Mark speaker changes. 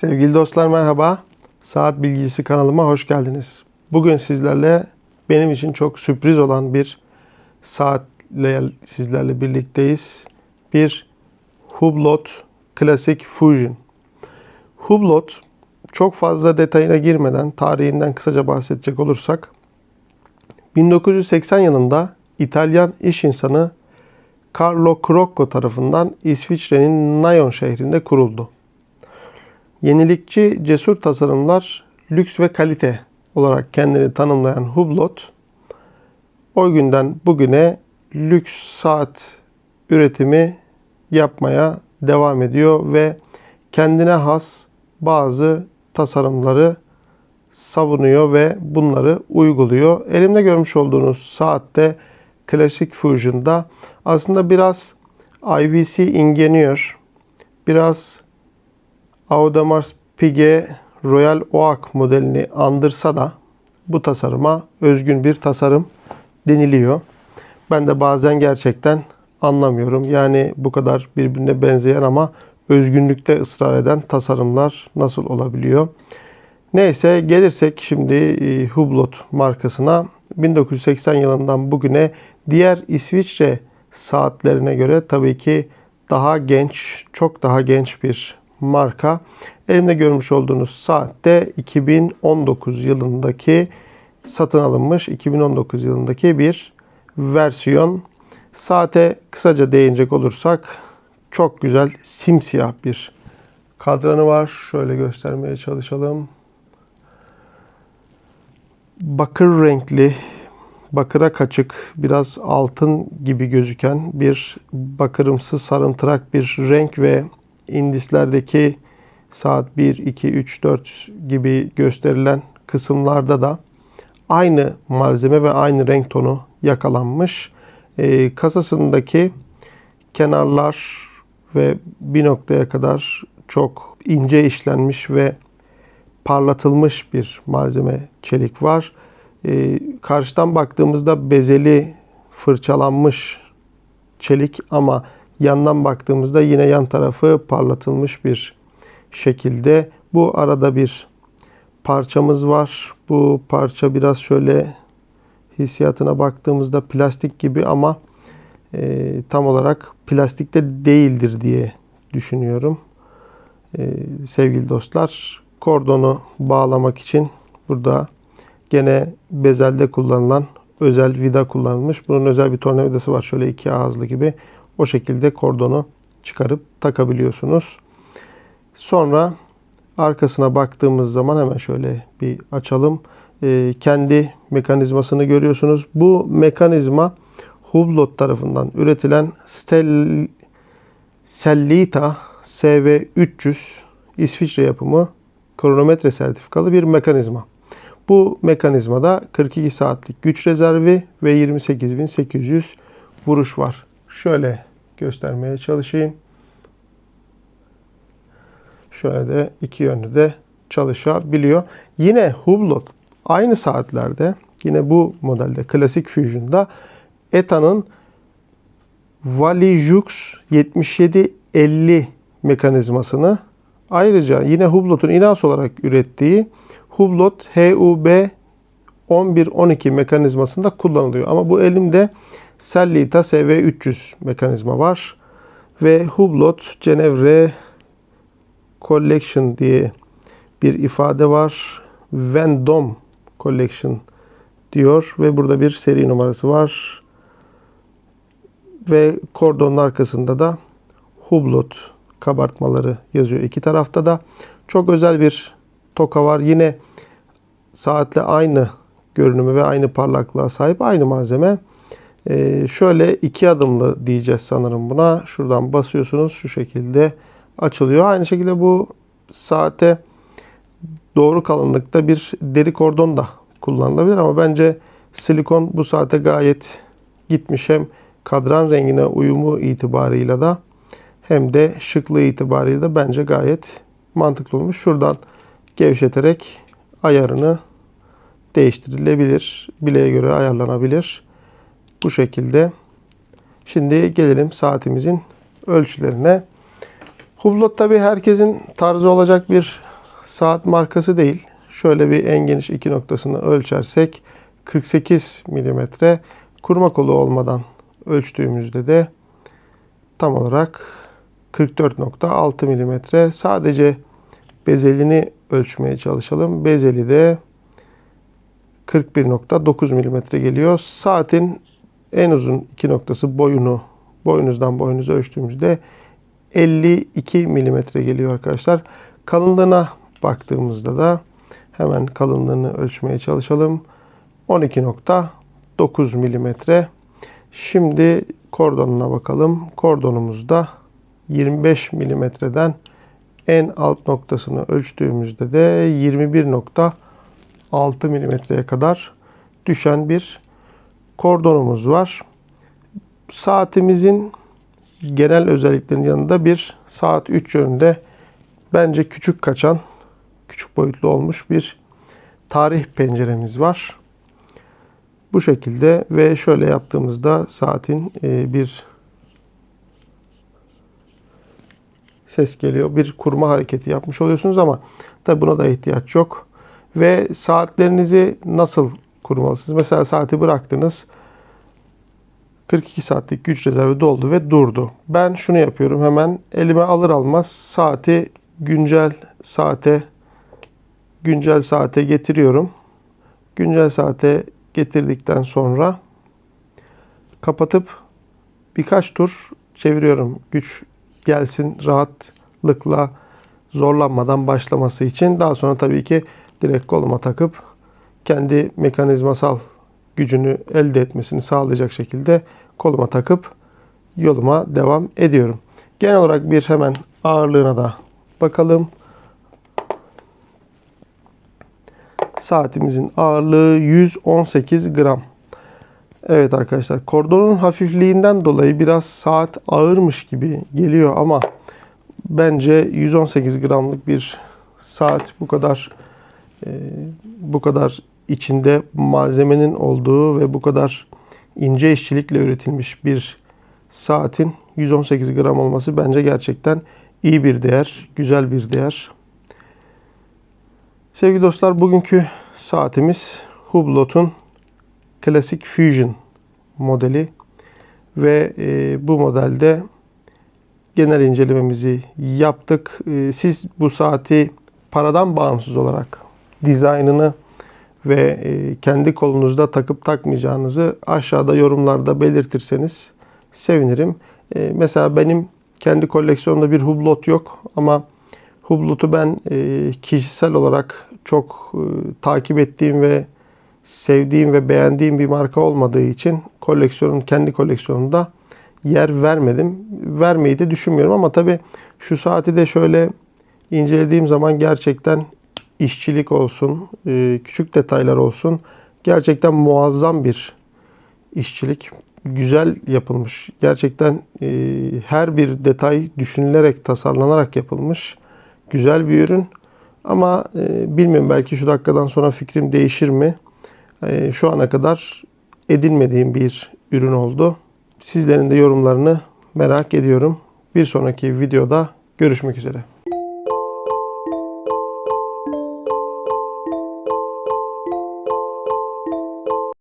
Speaker 1: Sevgili dostlar merhaba. Saat Bilgisi kanalıma hoş geldiniz. Bugün sizlerle benim için çok sürpriz olan bir saatle sizlerle birlikteyiz. Bir Hublot Classic Fusion. Hublot çok fazla detayına girmeden tarihinden kısaca bahsedecek olursak 1980 yılında İtalyan iş insanı Carlo Crocco tarafından İsviçre'nin Nyon şehrinde kuruldu. Yenilikçi, cesur tasarımlar, lüks ve kalite olarak kendini tanımlayan Hublot, o günden bugüne lüks saat üretimi yapmaya devam ediyor ve kendine has bazı tasarımları savunuyor ve bunları uyguluyor. Elimde görmüş olduğunuz saatte Classic Fusion'da aslında biraz IVC Ingenieur, biraz Audemars Piguet Royal Oak modelini andırsa da bu tasarıma özgün bir tasarım deniliyor. Ben de bazen gerçekten anlamıyorum. Yani bu kadar birbirine benzeyen ama özgünlükte ısrar eden tasarımlar nasıl olabiliyor? Neyse gelirsek şimdi e, Hublot markasına 1980 yılından bugüne diğer İsviçre saatlerine göre tabii ki daha genç, çok daha genç bir marka. Elimde görmüş olduğunuz saatte 2019 yılındaki satın alınmış 2019 yılındaki bir versiyon. Saate kısaca değinecek olursak çok güzel simsiyah bir kadranı var. Şöyle göstermeye çalışalım. Bakır renkli, bakıra kaçık, biraz altın gibi gözüken bir bakırımsı sarımtırak bir renk ve indislerdeki saat 1, 2, 3, 4 gibi gösterilen kısımlarda da aynı malzeme ve aynı renk tonu yakalanmış. E, kasasındaki kenarlar ve bir noktaya kadar çok ince işlenmiş ve parlatılmış bir malzeme çelik var. E, karşıdan baktığımızda bezeli fırçalanmış çelik ama yandan baktığımızda yine yan tarafı parlatılmış bir şekilde. Bu arada bir parçamız var. Bu parça biraz şöyle hissiyatına baktığımızda plastik gibi ama e, tam olarak plastikte değildir diye düşünüyorum. E, sevgili dostlar, kordonu bağlamak için burada gene bezelde kullanılan özel vida kullanılmış. Bunun özel bir tornavidası var. Şöyle iki ağızlı gibi. O şekilde kordonu çıkarıp takabiliyorsunuz. Sonra arkasına baktığımız zaman hemen şöyle bir açalım. Ee, kendi mekanizmasını görüyorsunuz. Bu mekanizma Hublot tarafından üretilen Sellita SV300 İsviçre yapımı kronometre sertifikalı bir mekanizma. Bu mekanizmada 42 saatlik güç rezervi ve 28.800 vuruş var. Şöyle göstermeye çalışayım. Şöyle de iki yönlü de çalışabiliyor. Yine Hublot aynı saatlerde yine bu modelde klasik Fusion'da ETA'nın Valijux 7750 mekanizmasını ayrıca yine Hublot'un inas olarak ürettiği Hublot HUB 1112 mekanizmasında kullanılıyor. Ama bu elimde Sellita SV300 mekanizma var. Ve Hublot Cenevre Collection diye bir ifade var. Vendome Collection diyor ve burada bir seri numarası var. Ve kordonun arkasında da Hublot kabartmaları yazıyor. İki tarafta da çok özel bir toka var. Yine saatle aynı görünümü ve aynı parlaklığa sahip aynı malzeme. Ee, şöyle iki adımlı diyeceğiz sanırım buna. Şuradan basıyorsunuz şu şekilde açılıyor. Aynı şekilde bu saate doğru kalınlıkta bir deri kordon da kullanılabilir ama bence silikon bu saate gayet gitmiş hem kadran rengine uyumu itibarıyla da hem de şıklığı itibarıyla da bence gayet mantıklı olmuş. Şuradan gevşeterek ayarını değiştirilebilir. Bileğe göre ayarlanabilir. Bu şekilde. Şimdi gelelim saatimizin ölçülerine. Hublot tabi herkesin tarzı olacak bir saat markası değil. Şöyle bir en geniş iki noktasını ölçersek 48 milimetre. Kurma kolu olmadan ölçtüğümüzde de tam olarak 44.6 milimetre. Sadece bezelini ölçmeye çalışalım. Bezeli de 41.9 milimetre geliyor. Saatin en uzun iki noktası boyunu boynuzdan boynunuza ölçtüğümüzde 52 milimetre geliyor arkadaşlar. Kalınlığına baktığımızda da hemen kalınlığını ölçmeye çalışalım. 12.9 milimetre. Şimdi kordonuna bakalım. Kordonumuzda 25 milimetreden en alt noktasını ölçtüğümüzde de 21.6 milimetreye kadar düşen bir kordonumuz var. Saatimizin genel özelliklerinin yanında bir saat 3 yönünde bence küçük kaçan, küçük boyutlu olmuş bir tarih penceremiz var. Bu şekilde ve şöyle yaptığımızda saatin e, bir ses geliyor. Bir kurma hareketi yapmış oluyorsunuz ama tabi buna da ihtiyaç yok. Ve saatlerinizi nasıl kurmalısınız? Mesela saati bıraktınız. 42 saatlik güç rezervi doldu ve durdu. Ben şunu yapıyorum. Hemen elime alır almaz saati güncel saate güncel saate getiriyorum. Güncel saate getirdikten sonra kapatıp birkaç tur çeviriyorum. Güç gelsin rahatlıkla zorlanmadan başlaması için. Daha sonra tabii ki direkt koluma takıp kendi mekanizmasal gücünü elde etmesini sağlayacak şekilde koluma takıp yoluma devam ediyorum. Genel olarak bir hemen ağırlığına da bakalım. Saatimizin ağırlığı 118 gram. Evet arkadaşlar kordonun hafifliğinden dolayı biraz saat ağırmış gibi geliyor ama bence 118 gramlık bir saat bu kadar bu kadar içinde malzemenin olduğu ve bu kadar ince işçilikle üretilmiş bir saatin 118 gram olması bence gerçekten iyi bir değer, güzel bir değer. Sevgili dostlar bugünkü saatimiz Hublot'un Classic Fusion modeli ve e, bu modelde genel incelememizi yaptık. E, siz bu saati paradan bağımsız olarak dizaynını ve e, kendi kolunuzda takıp takmayacağınızı aşağıda yorumlarda belirtirseniz sevinirim. E, mesela benim kendi koleksiyonumda bir Hublot yok ama Hublot'u ben e, kişisel olarak çok takip ettiğim ve sevdiğim ve beğendiğim bir marka olmadığı için koleksiyonun kendi koleksiyonunda yer vermedim. Vermeyi de düşünmüyorum ama tabi şu saati de şöyle incelediğim zaman gerçekten işçilik olsun, e, küçük detaylar olsun. Gerçekten muazzam bir işçilik. Güzel yapılmış. Gerçekten e, her bir detay düşünülerek, tasarlanarak yapılmış. Güzel bir ürün. Ama e, bilmiyorum belki şu dakikadan sonra fikrim değişir mi? Şu ana kadar edinmediğim bir ürün oldu. Sizlerin de yorumlarını merak ediyorum. Bir sonraki videoda görüşmek üzere.